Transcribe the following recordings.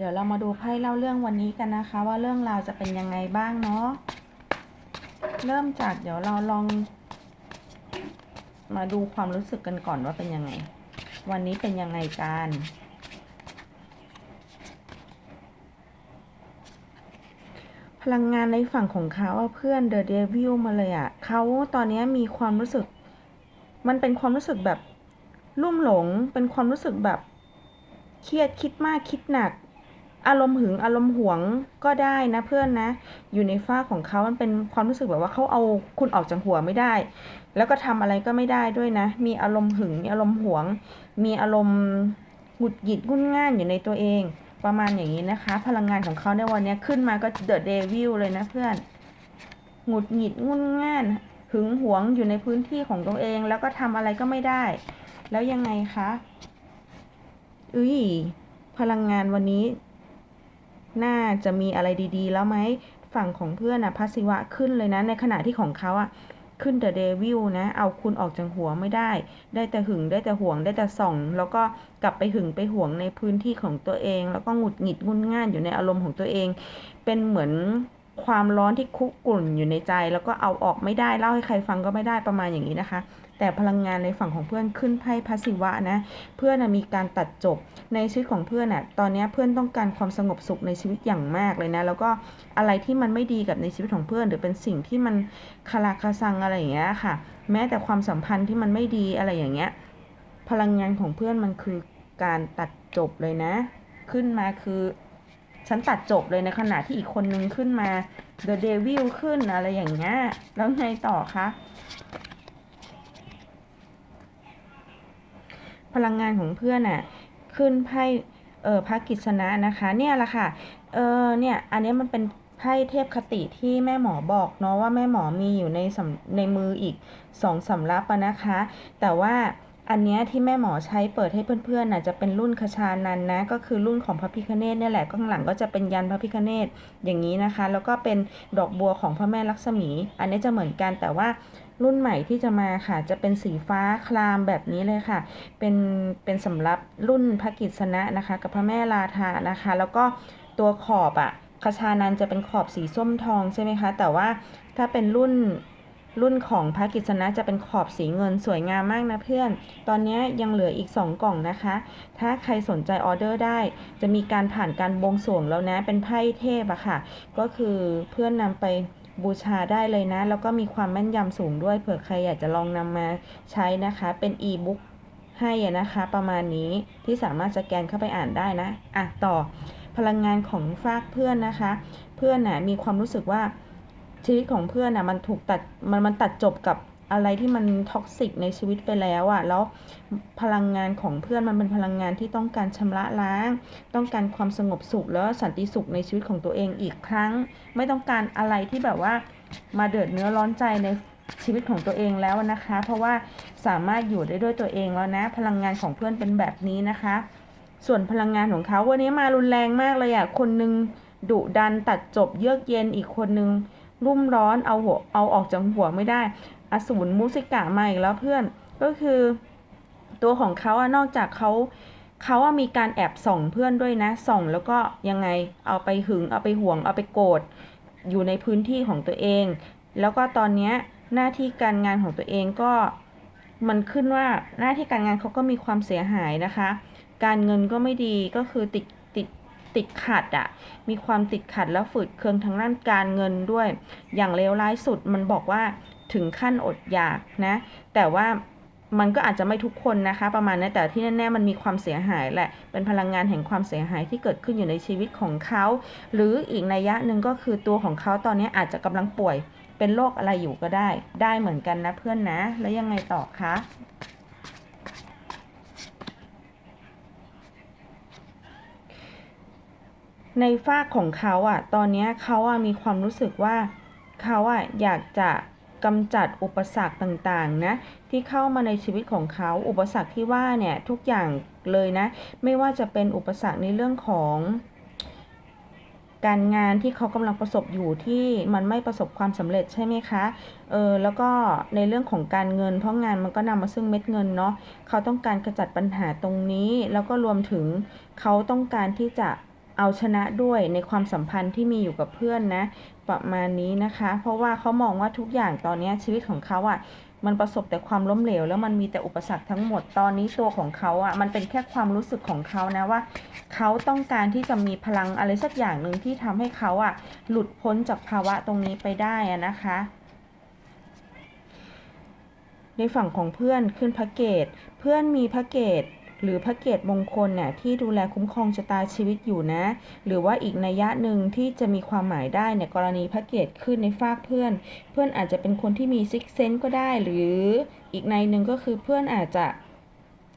เดี๋ยวเรามาดูไพ่เล่าเรื่องวันนี้กันนะคะ ว่าเรื่องราวจะเป็นยังไงบ้างเนาะเริ่มจากเดี๋ยวเราลอง มาดูความรู้สึกกันก่อนว่าเป็นยังไง วันนี้เป็นยังไงกันพลังงานในฝั่งของเขาเพื่อนเดอะเดวิลมาเลยอะเขาตอนนี้มีความรู้สึก มันเป็นความรู้สึกแบบ ลุ่มหลง เป็นความรู้สึกแบบ เครียดคิดมากคิดหนัก อารมณ์หึงอารมณ์หวงก็ได้นะเพื่อนนะ อยู่ในฝ้าของเขามันเป็นความรู้สึกแบบว่าเขาเอาคุณออกจากหัวไม่ได้ แล้วก็ทำอะไรก็ไม่ได้ด้วยนะ มีอารมณ์หึงมีอารมณ์หวง มีอารมณ์หงุดหงิดงุนง่านอยู่ในตัวเอง ประมาณอย่างนี้นะคะ พลังงานของเขาในวันนี้ขึ้นมาก็เดอะเดวิลเลยนะเพื่อนหงุดหงิดงุนง่านหึงหวงอยู่ในพื้นที่ของตัวเอง แล้วก็ทำอะไรก็ไม่ได้ แล้วยังไงคะอุ้ยพลังงานวันนี้ น่าจะมีอะไรดีๆ แล้วไหมฝั่งของเพื่อนอะพัสสิวะขึ้นเลยนะในขณะที่ของเขาอะขึ้นเดอะเดวิลนะ เอาคุณออกจากหัวไม่ได้ ได้แต่หึงได้แต่ห่วงได้แต่ส่อง แล้วก็กลับไปหึงไปห่วงในพื้นที่ของตัวเอง แล้วก็หงุดหงิดงุนง่านอยู่ในอารมณ์ของตัวเอง เป็นเหมือนความร้อนที่คุกรุ่นอยู่ในใจ แล้วก็เอาออกไม่ได้เล่าให้ใครฟังก็ไม่ได้ประมาณอย่างนี้นะคะ แต่พลังงานในฝั่งของเพื่อนขึ้นไพ่พัสสิวะนะเพื่อนมีการตัดจบในชีวิตของเพื่อนน่ะตอนนี้เพื่อนต้องการความสงบสุขในชีวิตอย่างมากเลยนะ แล้วก็อะไรที่มันไม่ดีกับในชีวิตของเพื่อน หรือเป็นสิ่งที่มันคาราคาซังอะไรอย่างเงี้ยค่ะ แม้แต่ความสัมพันธ์ที่มันไม่ดีอะไรอย่างเงี้ยพลังงานของเพื่อนมันคือการตัดจบเลยนะ ขึ้นมาคือฉันตัดจบเลยในขณะที่อีกคนนึงขึ้นมา The Devil ขึ้นอะไรอย่างเงี้ย แล้วไงต่อคะ ลังงานของเพื่อนน่ะขึ้นไพ่เออพระกิษณะนะคะ เนี่ยแหละค่ะเออเนี่ยอันนี้มันเป็นไพ่เทพคติที่แม่หมอบอกเนาะว่าแม่หมอมีอยู่ในในมืออีกสองสำรับอะนะคะ แต่ว่า อันนี้ที่แม่หมอใช้เปิดให้เพื่อนๆน่ะจะเป็นรุ่นคชานันนะ ก็คือรุ่นของพระพิคเนตเนี่ยแหละข้างหลังก็จะเป็นยันพระพิคเนตอย่างนี้นะคะ แล้วก็เป็นดอกบัวของพระแม่ลักษมี อันนี้จะเหมือนกันแต่ว่ารุ่นใหม่ที่จะมาค่ะ จะเป็นสีฟ้าคลามแบบนี้เลยค่ะ เป็นเป็นสำรับรุ่นพระกิษณะนะคะ กับพระแม่ลาทานะคะ แล้วก็ตัวขอบอะคชานันจะเป็นขอบสีส้มทองใช่ไหมคะ แต่ว่าถ้าเป็นรุ่น รุ่นของพระกิษณะจะเป็นขอบสีเงินสวยงามมากนะเพื่อน ตอนนี้ยังเหลืออีก 2 กล่องนะคะ ถ้าใครสนใจออเดอร์ได้ จะมีการผ่านการบวงสรวงแล้วนะ เป็นไพ่เทพอะค่ะ ก็คือเพื่อนนำไปบูชาได้เลยนะ แล้วก็มีความแม่นยำสูงด้วย เผื่อใครอยากจะลองนำมาใช้นะคะ เป็นอีบุ๊กให้นะคะ ประมาณนี้ที่สามารถสแกนเข้าไปอ่านได้นะ อะ ต่อพลังงานของฝากเพื่อนนะคะ เพื่อนนะมีความรู้สึกว่า ชีวิตของเพื่อนน่ะมันถูกตัดมันมันตัดจบกับอะไรที่มันท็อกซิกในชีวิตไปแล้วอะ่ะแล้วพลังงานของเพื่อนมันเป็นพลังงานที่ต้องการชำระล้าง ต้องการความสงบสุขแล้วสันติสุขในชีวิตของตัวเองอีกครั้ง ไม่ต้องการอะไรที่แบบว่ามาเดือดเนื้อร้อนใจในชีวิตของตัวเองแล้วนะคะ เพราะว่าสามารถอยู่ได้ด้วยตัวเองแล้วนะ พลังงานของเพื่อนเป็นแบบนี้นะคะ ส่วนพลังงานของเขาวันนี้มารุนแรงมากเลยอะ่ะคนหนึ่งดุดันตัดจบเยือกเย็นอีกคนนึง รุ่มร้อนเอาหัวเอาออกจากหัวไม่ได้อสูรมุสิกะมาอีกแล้วเพื่อนก็คือ ตัวของเขาอะนอกจากเขาเขาอะมีการแอบส่องเพื่อนด้วยนะส่องแล้วก็ยังไงเอาไปหึงเอาไปห่วงเอาไปโกรธอยู่ในพื้นที่ของตัวเอง แล้วก็ตอนนี้หน้าที่การงานของตัวเองก็มันขึ้นว่าหน้าที่การงานเขาก็มีความเสียหายนะคะ การเงินก็ไม่ดีก็คือติด ติดขัดอะมีความติดขัดแล้วฝืดเคืองทางด้านการเงินด้วย อย่างเลวร้ายสุดมันบอกว่าถึงขั้นอดอยากนะ แต่ว่ามันก็อาจจะไม่ทุกคนนะคะ ประมาณนั้นแต่ที่แน่ๆมันมีความเสียหายแหละ เป็นพลังงานแห่งความเสียหายที่เกิดขึ้นอยู่ในชีวิตของเขา หรืออีกนัยยะหนึ่งก็คือตัวของเขาตอนนี้อาจจะกำลังป่วย เป็นโรคอะไรอยู่ก็ได้ ได้เหมือนกันนะเพื่อนนะ แล้วยังไงต่อคะ ในฝ้าของเขาอะ ตอนนี้เขาอะมีความรู้สึกว่าเขาอะอยากจะกำจัดอุปสรรคต่างๆนะที่เข้ามาในชีวิตของเขาอุปสรรคที่ว่าเนี่ยทุกอย่างเลยนะ ไม่ว่าจะเป็นอุปสรรคในเรื่องของการงานที่เขากำลังประสบอยู่ที่มันไม่ประสบความสำเร็จใช่ไหมคะ เออแล้วก็ในเรื่องของการเงิน เพราะงานมันก็นำมาซึ่งเม็ดเงินเนาะเขาต้องการกระจัดปัญหาตรงนี้ แล้วก็รวมถึงเขาต้องการที่จะ เอาชนะด้วยในความสัมพันธ์ที่มีอยู่กับเพื่อนนะ ประมาณนี้นะคะ เพราะว่าเขามองว่าทุกอย่างตอนนี้ชีวิตของเขาอะ่ะมันประสบแต่ความล้มเหลว แล้วมันมีแต่อุปสรรคทั้งหมดตอนนี้ตัวของเขาอะ่ะมันเป็นแค่ความรู้สึกของเขานะว่า เขาต้องการที่จะมีพลังอะไรสักอย่างหนึ่งที่ทำให้เขาอะ่ะหลุดพ้นจากภาวะตรงนี้ไปได้อะนะคะในฝั่งของเพื่อนขึ้นพระเกต เพื่อนมีพระเกต หรือพระเกตมงคลเนี่ยที่ดูแลคุ้มครองชะตาชีวิตอยู่นะ หรือว่าอีกนัยยะหนึ่งที่จะมีความหมายได้เนี่ยกรณีพระเกตขึ้นในฝากเพื่อน เพื่อนอาจจะเป็นคนที่มีซิกเซนก็ได้ หรืออีกในหนึ่งก็คือเพื่อนอาจจะ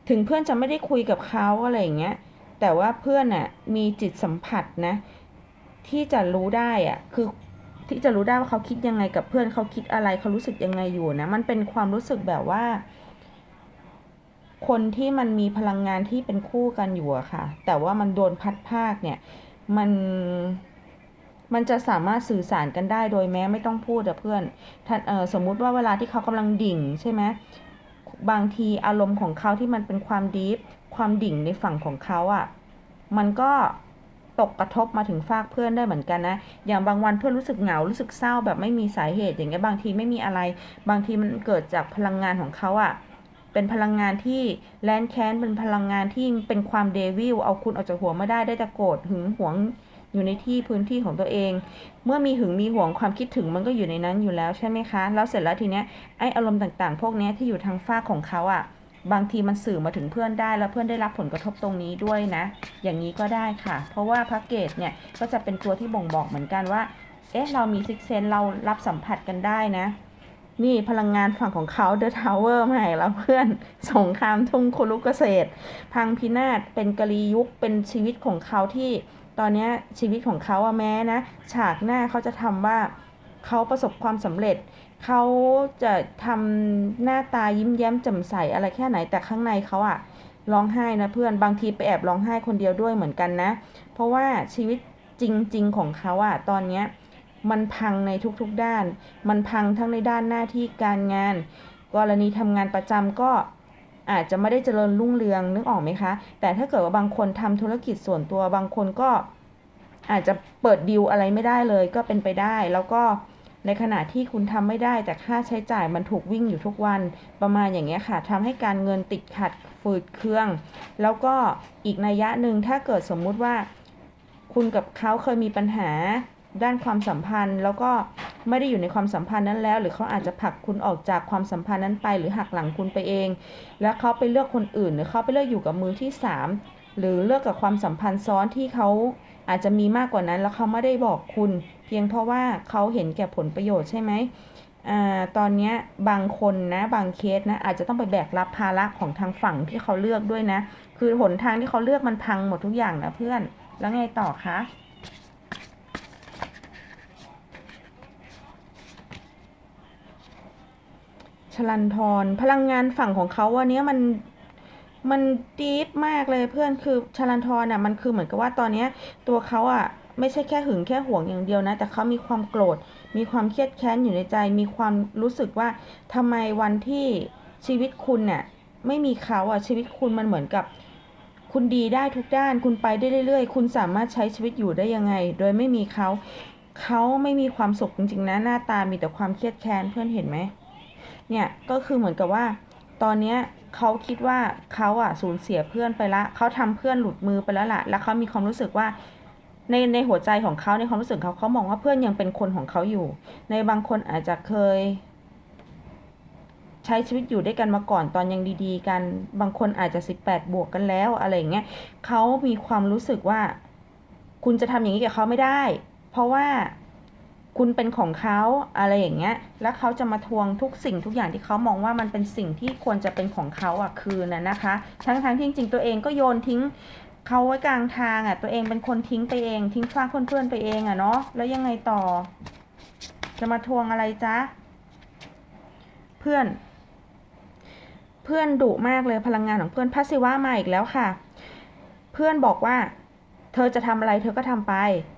ถึงเพื่อนจะไม่ได้คุยกับเขาอะไรอย่างเงี้ยแต่ว่าเพื่อนน่ะมีจิตสัมผัสนะที่จะรู้ได้อะคือที่จะรู้ได้ว่าเขาคิดยังไงกับเพื่อนเขาคิดอะไรเขารู้สึกยังไงอยู่นะมันเป็นความรู้สึกแบบว่า คนที่มันมีพลังงานที่เป็นคู่กันอยู่อะค่ะ แต่ว่ามันโดนพัดภาคเนี่ย มันมันจะสามารถสื่อสารกันได้โดยแม้ไม่ต้องพูดอะเพื่อนท่านเออสมมุติว่าเวลาที่เขากำลังดิ่งใช่ไหมบางทีอารมณ์ของเขาที่มันเป็นความดีฟความดิ่งในฝั่งของเขาอะมันก็ตกกระทบมาถึงฝากเพื่อนได้เหมือนกันนะ อย่างบางวันเพื่อนรู้สึกเหงา รู้สึกเศร้าแบบไม่มีสาเหตุ อย่างเงี้ยบางทีไม่มีอะไร บางทีมันเกิดจากพลังงานของเขาอะ เป็นพลังงานที่แลนแค้นเป็นพลังงานที่เป็นความเดวิลเอาคุณออกจากหัวไม่ได้ได้แต่โกรธหึงหวงอยู่ในที่พื้นที่ของตัวเอง เมื่อมีหึงมีหวงความคิดถึงมันก็อยู่ในนั้นอยู่แล้วใช่ไหมคะ แล้วเสร็จแล้วทีเนี้ยไออารมณ์ต่างๆ พวกนี้ที่อยู่ทางฝ้าของเขาอะ บางทีมันสื่อมาถึงเพื่อนได้แล้วเพื่อนได้รับผลกระทบตรงนี้ด้วยนะ อย่างนี้ก็ได้ค่ะ เพราะว่าพระเกตเนี่ยก็จะเป็นตัวที่บ่งบอกเหมือนกันว่า เอ๊ะเรามีซิกเซนเรารับสัมผัสกันได้นะ นี่พลังงานฝั่งของเขาเดอะทาวเวอร์มาให้แล้วเพื่อนสงครามทุ่งคุรุกเกษตร พังพินาศเป็นกะลียุคเป็นชีวิตของเขาที่ตอนนี้ชีวิตของเขาอะแม้นะ ฉากหน้าเขาจะทำว่าเขาประสบความสำเร็จ เขาจะทำหน้าตายิ้มแย้มแจ่มใสอะไรแค่ไหนแต่ข้างในเขาอะร้องไห้นะเพื่อนบางทีไปแอบร้องไห้คนเดียวด้วยเหมือนกันนะ เพราะว่าชีวิตจริง ๆ ของเขาอะตอนเนี้ย มันพังในทุกๆด้าน มันพังทั้งในด้านหน้าที่การงาน กรณีทำงานประจำก็อาจจะไม่ได้เจริญรุ่งเรืองนึกออกไหมคะ แต่ถ้าเกิดว่าบางคนทำธุรกิจส่วนตัวบางคนก็อาจจะเปิดดีลอะไรไม่ได้เลยก็เป็นไปได้ แล้วก็ในขณะที่คุณทำไม่ได้แต่ค่าใช้จ่ายมันถูกวิ่งอยู่ทุกวันประมาณอย่างเงี้ยค่ะทำให้การเงินติดขัดฝืดเครื่อง แล้วก็อีกนัยยะหนึ่งถ้าเกิดสมมุติว่า คุณกับเขาเคยมีปัญหา ด้านความสัมพันธ์ แล้วก็ไม่ได้อยู่ในความสัมพันธ์นั้นแล้ว หรือเขาอาจจะผลักคุณออกจากความสัมพันธ์นั้นไป หรือหักหลังคุณไปเอง แล้วเขาไปเลือกคนอื่น หรือเขาไปเลือกอยู่กับมือที่สามหรือเลือกกับความสัมพันธ์ซ้อนที่เขาอาจจะมีมากกว่านั้น แล้วเขาไม่ได้บอกคุณ เพียงเพราะว่าเขาเห็นแก่ผลประโยชน์ใช่ไหมอ่าตอนนี้บางคนนะบางเคสนะอาจจะต้องไปแบกรับภาระของทางฝั่งที่เขาเลือกด้วยนะ คือหนทางที่เขาเลือกมันพังหมดทุกอย่างนะเพื่อนแล้วไงต่อคะ ลันทรพลังงานฝั่งของเขาวันนี้มันมันดีฟมากเลยเพื่อนคือชลันทรน่ะมันคือเหมือนกับว่าตอนเนี้ยตัวเขาอะไม่ใช่แค่หึงแค่ห่วงอย่างเดียวนะ แต่เขามีความโกรธ มีความเครียดแค้นอยู่ในใจ มีความรู้สึกว่าทำไมวันที่ชีวิตคุณเนี่ยไม่มีเขาอะชีวิตคุณมันเหมือนกับ คุณดีได้ทุกด้าน คุณไปได้เรื่อย ๆ คุณสามารถใช้ชีวิตอยู่ได้ยังไง โดยไม่มีเขาเขาไม่มีความสุขจริงๆนะหน้าตามีแต่ความเครียดแค้นเพื่อนเห็นไหม เนี่ยก็คือเหมือนกับว่า ตอนเนี้ยเขาคิดว่าเขาอะสูญเสียเพื่อนไปละเขาทำเพื่อนหลุดมือไปแล้วล่ะ แล้วเขามีความรู้สึกว่า ในในหัวใจของเขาในความรู้สึกเขาเขามองว่าเพื่อนยังเป็นคนของเขาอยู่ ในบางคนอาจจะเคย ใช้ชีวิตอยู่ด้วยกันมาก่อนตอนยังดี ๆ กัน บางคนอาจจะสิบแปดบวกกันแล้วอะไรอย่างเงี้ยเขามีความรู้สึกว่า คุณจะทำอย่างนี้กับเขาไม่ได้ เพราะว่า คุณเป็นของเขาอะไรอย่างเงี้ย แล้วเขาจะมาทวงทุกสิ่งทุกอย่างที่เขามองว่ามันเป็นสิ่งที่ควรจะเป็นของเขาอะคืนน่ะนะคะ ทั้งทั้งๆที่จริงๆตัวเองก็โยนทิ้งเขาไว้กลางทางอะ ตัวเองเป็นคนทิ้งไปเอง ทิ้งฟางเพื่อนๆไปเองอะเนาะแล้วยังไงต่อ จะมาทวงอะไรจ๊ะเพื่อน เพื่อนดุมากเลยพลังงานของเพื่อนพัสสิวะมาอีกแล้วค่ะ เพื่อนบอกว่า เธอจะทำอะไรเธอก็ทำไป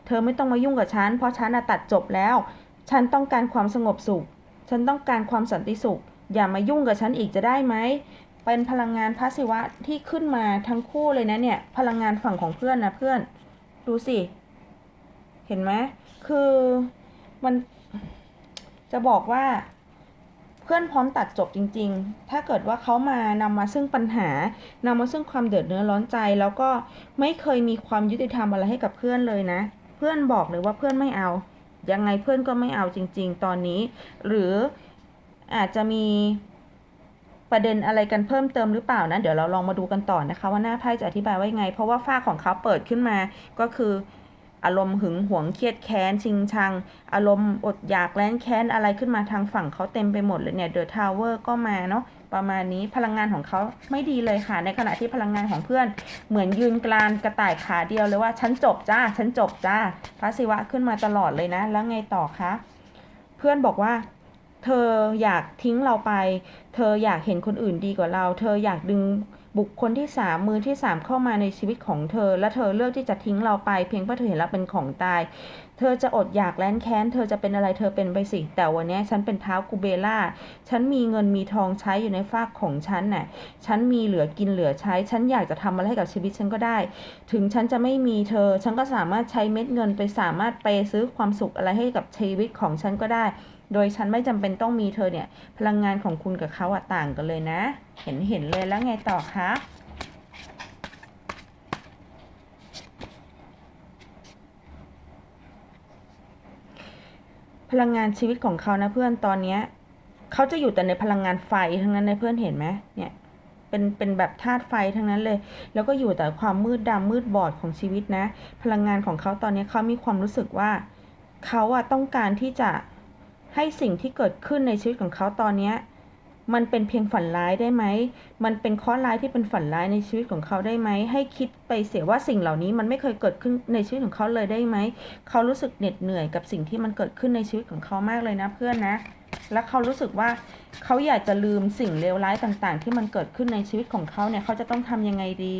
เธอไม่ต้องมายุ่งกับฉัน เพราะฉันตัดจบแล้ว ฉันต้องการความสงบสุข ฉันต้องการความสันติสุข อย่ามายุ่งกับฉันอีกจะได้ไหม เป็นพลังงานพระศิวะที่ขึ้นมาทั้งคู่เลยนะเนี่ย พลังงานฝั่งของเพื่อนนะเพื่อน ดูสิ เห็นไหม คือมันจะบอกว่า เพื่อนพร้อมตัดจบจริง ๆ ถ้าเกิดว่าเขามานำมาซึ่งปัญหานำมาซึ่งความเดือดเนื้อร้อนใจ แล้วก็ไม่เคยมีความยุติธรรมอะไรให้กับเพื่อนเลยนะ เพื่อนบอกเลยว่าเพื่อนไม่เอา ยังไงเพื่อนก็ไม่เอาจริง ๆ ตอนนี้ หรืออาจจะมีประเด็นอะไรกันเพิ่มเติมหรือเปล่านะ เดี๋ยวเราลองมาดูกันต่อนะคะ ว่าหน้าไพ่จะอธิบายว่ายังไง เพราะว่าฝ้าของเขาเปิดขึ้นมาก็คือ อารมณ์หึงหวงเครียดแค้น ชิงชัง อารมณ์อดอยากแร้นแค้นอะไรขึ้นมาทางฝั่งเขาเต็มไปหมดเลยเนี่ยเดอะทาวเวอร์ก็มาเนาะประมาณนี้พลังงานของเขาไม่ดีเลยค่ะ ในขณะที่พลังงานของเพื่อนเหมือนยืนกลานกระต่ายขาเดียวเลยว่าฉันจบจ้าฉันจบจ้าพระศิวะขึ้นมาตลอดเลยนะ แล้วไงต่อคะเพื่อนบอกว่าเธออยากทิ้งเราไป เธออยากเห็นคนอื่นดีกว่าเรา เธออยากดึง บุคคลที่สามมือที่สามเข้ามาในชีวิตของเธอ และเธอเลือกที่จะทิ้งเราไป เพียงเพราะเธอเห็นเราเป็นของตาย เธอจะอดอยากแร้นแค้น เธอจะเป็นอะไรเธอเป็นไปสิ แต่วันนี้ฉันเป็นเท้ากูเบล่า ฉันมีเงินมีทองใช้อยู่ในฝากของฉันน่ะ ฉันมีเหลือกินเหลือใช้ ฉันอยากจะทำอะไรให้กับชีวิตฉันก็ได้ ถึงฉันจะไม่มีเธอ ฉันก็สามารถใช้เม็ดเงินไปสามารถไปซื้อความสุขอะไรให้กับชีวิตของฉันก็ได้ โดยฉันไม่จำเป็นต้องมีเธอเนี่ย พลังงานของคุณกับเขาอะต่างกันเลยนะ เห็นเห็นเลยแล้วไงต่อคะ พลังงานชีวิตของเขานะเพื่อนตอนเนี้ยเขาจะอยู่แต่ในพลังงานไฟทั้งนั้นนเพื่อนเห็นไหมเนี่ยเป็นเป็นแบบธาตุไฟทั้งนั้นเลย แล้วก็อยู่แต่ความมืดดำมืดบอดของชีวิตนะ พลังงานของเขาตอนนี้เขามีความรู้สึกว่าเขาอะต้องการที่จะให้สิ่งที่เกิดขึ้นในชีวิตของเขาตอนเนี้ มันเป็นเพียงฝันร้ายได้ไหม มันเป็นข้อร้ายที่เป็นฝันร้ายในชีวิตของเขาได้ไหม ให้คิดไปเสียว่าสิ่งเหล่านี้มันไม่เคยเกิดขึ้นในชีวิตของเขาเลยได้ไหม เขารู้สึกเหน็ดเหนื่อยกับสิ่งที่มันเกิดขึ้นในชีวิตของเขามากเลยนะเพื่อนนะ และเขารู้สึกว่าเขาอยากจะลืมสิ่งเลวร้ายต่างๆ ที่มันเกิดขึ้นในชีวิตของเขาเนี่ย เขาจะต้องทำยังไงดี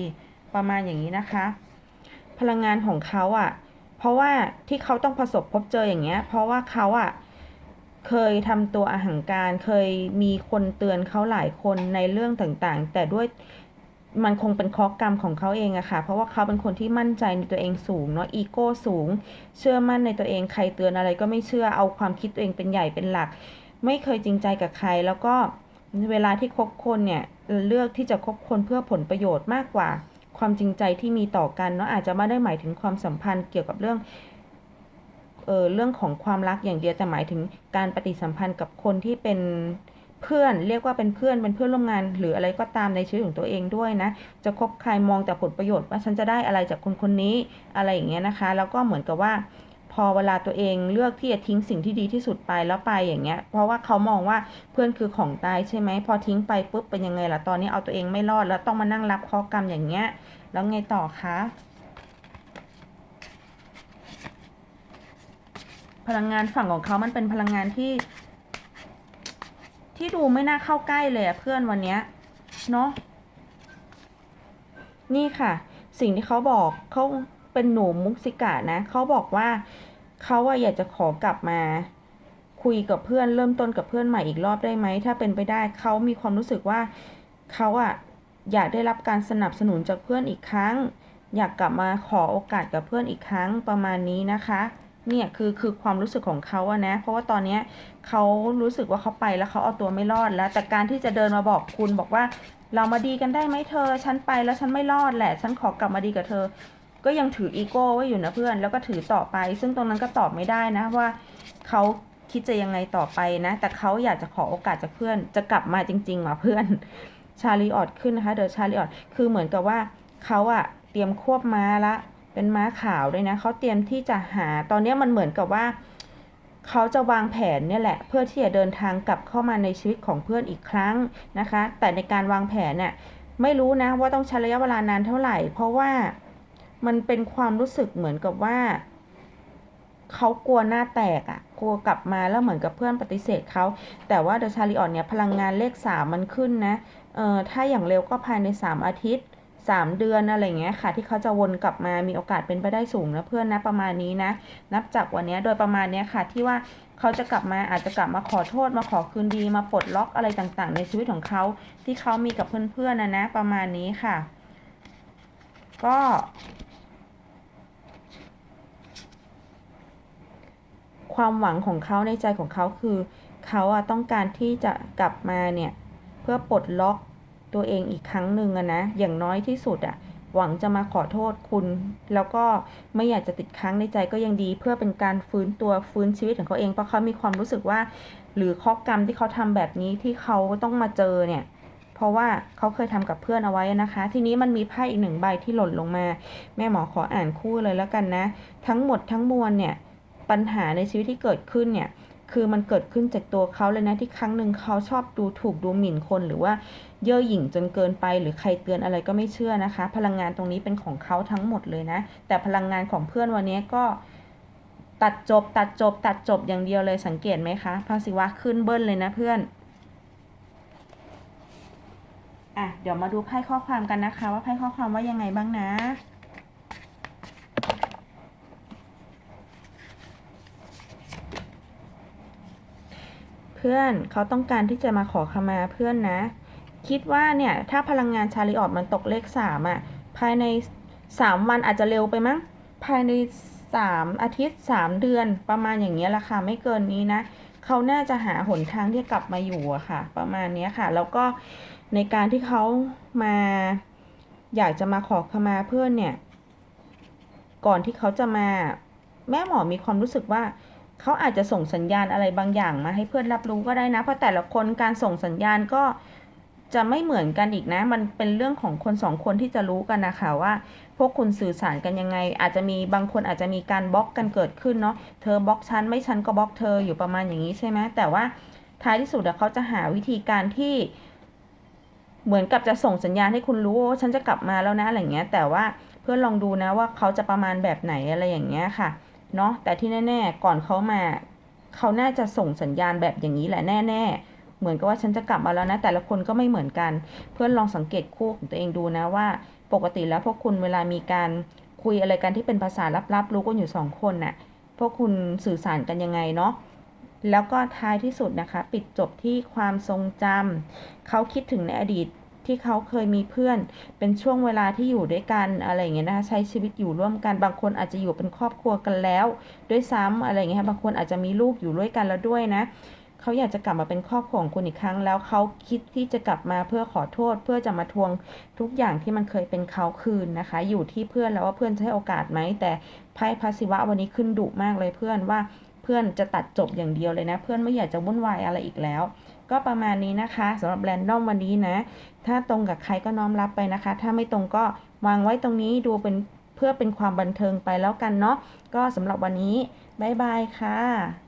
ประมาณอย่างนี้นะคะ พลังงานของเขาอะ่ะ เพราะว่าที่เขาต้องประสบพบเจออย่างเงี้ย เพราะว่าเขาอะ่ะ เคยทำตัวอหังการ เคยมีคนเตือนเขาหลายคนในเรื่องต่างๆ แต่ด้วยมันคงเป็นข้อกรรมของเขาเองอะค่ะ เพราะว่าเขาเป็นคนที่มั่นใจในตัวเองสูงเนาะ อีโก้สูง เชื่อมั่นในตัวเอง ใครเตือนอะไรก็ไม่เชื่อ เอาความคิดตัวเองเป็นใหญ่เป็นหลัก ไม่เคยจริงใจกับใคร แล้วก็เวลาที่คบคนเนี่ยเลือกที่จะคบคนเพื่อผลประโยชน์มากกว่า ความจริงใจที่มีต่อกันเนาะอาจจะไม่ได้หมายถึงความสัมพันธ์เกี่ยวกับเรื่อง เออเรื่องของความรักอย่างเดียวแต่หมายถึงการปฏิสัมพันธ์กับคนที่เป็นเพื่อนเรียกว่าเป็นเพื่อนเป็นเพื่อนร่วมงาน หรืออะไรก็ตามในชีวิตของตัวเองด้วยนะ จะคบใครมองแต่ผลประโยชน์ว่าฉันจะได้อะไรจากคนคนนี้อะไรอย่างเงี้ยนะคะ แล้วก็เหมือนกับว่าพอเวลาตัวเองเลือกที่จะทิ้งสิ่งที่ดีที่สุดไปแล้วไปอย่างเงี้ย เพราะว่าเขามองว่าเพื่อนคือของตายใช่ไหมพอทิ้งไปปุ๊บเป็นยังไงล่ะตอนนี้เอาตัวเองไม่รอดแล้วต้องมานั่งรับข้อกรรมอย่างเงี้ย แล้วไงต่อคะ พลังงานฝั่งของเขามันเป็นพลังงานที่ ที่ดูไม่น่าเข้าใกล้เลยเพื่อนวันเนี้ยเนาะนี่ค่ะ สิ่งที่เขาบอกเขาเป็นหนูมุกสิกะนะเขาบอกว่าเขาอะอยากจะขอกลับมาคุยกับเพื่อนเริ่มต้นกับเพื่อนใหม่อีกรอบได้ไหมถ้าเป็นไปได้เขามีความรู้สึกว่าเขาอะอยากได้รับการสนับสนุนจากเพื่อนอีกครั้ง อยากกลับมาขอโอกาสกับเพื่อนอีกครั้งประมาณนี้นะคะ เนี่ยคือคือความรู้สึกของเขาอะนะ เพราะว่าตอนเนี้ยเขารู้สึกว่าเขาไปแล้วเขาเอาตัวไม่รอดแล้ว แต่การที่จะเดินมาบอกคุณบอกว่า เรามาดีกันได้ไหมเธอ ฉันไปแล้วฉันไม่รอดแหละ ฉันขอกลับมาดีกับเธอ ก็ยังถืออีโก้ไว้อยู่นะเพื่อน แล้วก็ถือต่อไป ซึ่งตรงนั้นก็ตอบไม่ได้นะว่าเขาคิดจะยังไงต่อไปนะ แต่เขาอยากจะขอโอกาสจากเพื่อน จะกลับมาจริงๆว่ะเพื่อน ชาลีออดขึ้นนะคะ เดอะชาลีออดคือเหมือนกับว่าเขาอะเตรียมควบม้าละ เป็นม้าขาวด้วยนะเขาเตรียมที่จะหาตอนนี้มันเหมือนกับว่าเขาจะวางแผนเนี่ยแหละ เพื่อที่จะเดินทางกลับเข้ามาในชีวิตของเพื่อนอีกครั้งนะคะ แต่ในการวางแผนเนี่ยไม่รู้นะว่าต้องใช้ระยะเวลานานเท่าไหร่ เพราะว่ามันเป็นความรู้สึกเหมือนกับว่าเขากลัวหน้าแตกอะ่ะ กลัวกลับมาแล้วเหมือนกับเพื่อนปฏิเสธเขา แต่ว่าเดอะชาลีออนเนี่ยพลังงานเลขสามมันขึ้นนะ เออถ้าอย่างเร็วก็ภายในสามอาทิตย์ 3 เดือนอะไรเงี้ยค่ะ ที่เขาจะวนกลับมามีโอกาสเป็นไปได้สูงนะเพื่อนนะประมาณนี้นะ นับจากวันนี้โดยประมาณนี้ค่ะ ที่ว่าเขาจะกลับมาอาจจะกลับมาขอโทษมาขอคืนดีมาปลดล็อกอะไรต่างๆ ในชีวิตของเขาที่เขามีกับเพื่อนๆนะนะประมาณนี้ค่ะ ก็ความหวังของเขาในใจของเขาคือ เขาอะต้องการที่จะกลับมาเนี่ย เพื่อปลดล็อก ตัวเองอีกครั้งหนึ่งอะนะ อย่างน้อยที่สุดอะหวังจะมาขอโทษคุณ แล้วก็ไม่อยากจะติดค้างในใจก็ยังดี เพื่อเป็นการฟื้นตัวฟื้นชีวิตของเขาเองเพราะเขามีความรู้สึกว่า หรือข้อกรรมที่เขาทำแบบนี้ที่เขาต้องมาเจอเนี่ยเพราะว่าเขาเคยทำกับเพื่อนเอาไว้นะคะ ทีนี้มันมีไพ่อีกหนึ่งใบที่หล่นลงมา แม่หมอขออ่านคู่เลยแล้วกันนะ ทั้งหมดทั้งมวลเนี่ยปัญหาในชีวิตที่เกิดขึ้นเนี่ยคือมันเกิดขึ้นจากตัวเขาเลยนะที่ครั้งหนึ่งเขาชอบดูถูกดูหมิ่นคนหรือว่า เย่อหยิ่งจนเกินไป หรือใครเตือนอะไรก็ไม่เชื่อนะคะ พลังงานตรงนี้เป็นของเขาทั้งหมดเลยนะ แต่พลังงานของเพื่อนวันนี้ก็ตัดจบ ตัดจบ ตัดจบอย่างเดียวเลยสังเกตไหมคะพระศิวะขึ้นเบิ้ลเลยนะเพื่อนอะเดี๋ยวมาดูไพ่ข้อความกันนะคะ ว่าไพ่ข้อความว่ายังไงบ้างนะเพื่อนเขาต้องการที่จะมาขอขมาเพื่อนนะ คิดว่าเนี่ยถ้าพลังงานชาลิออดมันตกเลขสามอะภายในสามวันอาจจะเร็วไปมั้ง ภายในสามอาทิตย์สามเดือนประมาณอย่างเงี้ยแหละค่ะไม่เกินนี้นะเขาน่าจะหาหนทางที่กลับมาอยู่อะค่ะ ประมาณเนี้ยค่ะ แล้วก็ในการที่เขามาอยากจะมาขอขมาเพื่อนเนี่ย ก่อนที่เขาจะมาแม่หมอมีความรู้สึกว่าเขาอาจจะส่งสัญญาณอะไรบางอย่างมาให้เพื่อนรับรู้ก็ได้นะ เพราะแต่ละคนการส่งสัญญาณก็ จะไม่เหมือนกันอีกนะ มันเป็นเรื่องของคนสองคนที่จะรู้กันนะคะว่า พวกคุณสื่อสารกันยังไง อาจจะมีบางคนอาจจะมีการบล็อกกันเกิดขึ้นเนาะ เธอบล็อกฉันไม่ฉันก็บล็อกเธออยู่ประมาณอย่างนี้ใช่ไหมแต่ว่าท้ายที่สุดเขาจะหาวิธีการที่เหมือนกับจะส่งสัญญาณให้คุณรู้ว่าฉันจะกลับมาแล้วนะอะไรเงี้ย แต่ว่าเพื่อนลองดูนะว่าเขาจะประมาณแบบไหนอะไรอย่างเงี้ยค่ะ เนาะ แต่ที่แน่ ๆ ก่อนเขามา เขาน่าจะส่งสัญญาณแบบอย่างนี้แหละแน่ ๆ เหมือนกับว่าฉันจะกลับมาแล้วนะ แต่ละคนก็ไม่เหมือนกัน เพื่อนลองสังเกตคู่ของตัวเองดูนะว่า ปกติแล้วพวกคุณเวลามีการคุยอะไรกันที่เป็นภาษาลับๆรู้กันอยู่สองคนน่ะพวกคุณสื่อสารกันยังไงเนาะแล้วก็ท้ายที่สุดนะคะ ปิดจบที่ความทรงจำเขาคิดถึงในอดีตที่เขาเคยมีเพื่อนเป็นช่วงเวลาที่อยู่ด้วยกันอะไรอย่างเงี้ยนะคะใช้ชีวิตอยู่ร่วมกันบางคนอาจจะอยู่เป็นครอบครัวกันแล้ว ด้วยซ้ำอะไรอย่างเงี้ยบางคนอาจจะมีลูกอยู่ด้วยกันแล้วด้วยนะ เขาอยากจะกลับมาเป็นครอบครัวของคุณอีกครั้ง แล้วเขาคิดที่จะกลับมาเพื่อขอโทษ เพื่อจะมาทวงทุกอย่างที่มันเคยเป็นเขาคืนนะคะ อยู่ที่เพื่อนแล้วว่าเพื่อนจะให้โอกาสไหม แต่ไพ่พระศิวะวันนี้ขึ้นดุมากเลยเพื่อนว่าเพื่อนจะตัดจบอย่างเดียวเลยนะ เพื่อนไม่อยากจะวุ่นวายอะไรอีกแล้ว ก็ประมาณนี้นะคะสำหรับแรนดอมวันนี้นะ ถ้าตรงกับใครก็น้อมรับไปนะคะ ถ้าไม่ตรงก็วางไว้ตรงนี้ดูเป็นเพื่อเป็นความบันเทิงไปแล้วกันเนาะก็สำหรับวันนี้ บ๊ายบายค่ะ